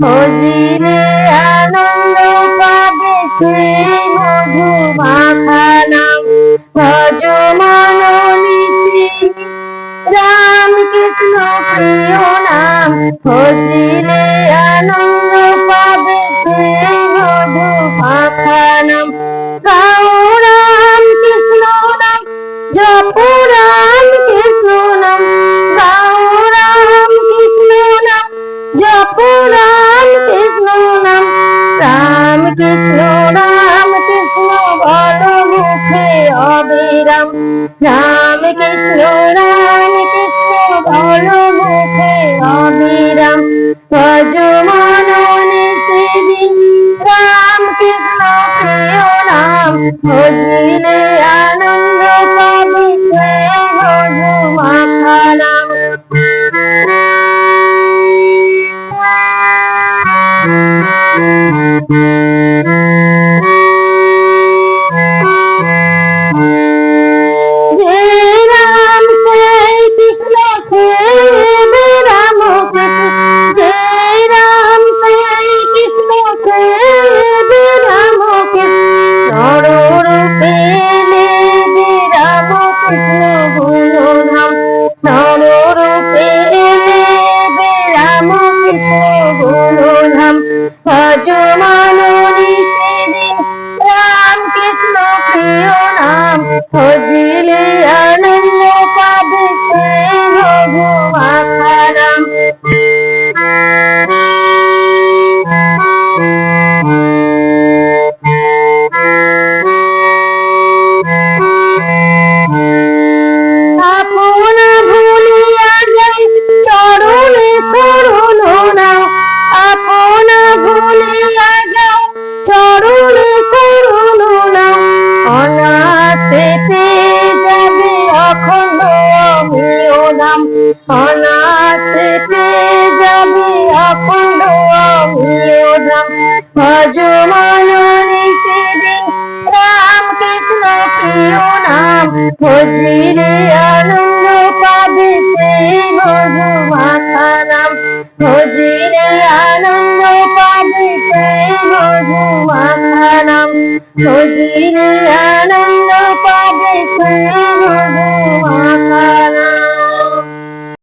ভজিলে আনন্দ পাবে সেই মধু মাখা নাম ভজ মনুষিরে রাম কৃষ্ণ প্রিয় নাম ভজিলে আনন্দ পাবে। অবিরাম রাম কৃষ্ণ রাম কৃষ্ণ বল মুখে অবিরাম। ভজ সেদিন রাম কৃষ্ণ, প্রিয় ভজিলে আনন্দ মধু মাখা নাম যে ভজ মাননী সেদিন রাম কৃষ্ণ প্রিয় নাম ভজিলে অনাথে পেয়ে যাবে অখণ্ড অমিয় ধাম ভজ মননে সেদিন রাম কৃষ্ণ প্রিয় নাম। ভজিলে আনন্দ পাবে সেই মধু মাখা নাম ভজিলে আনন্দ পাবে সেই মধু মাখা নাম ভজিলে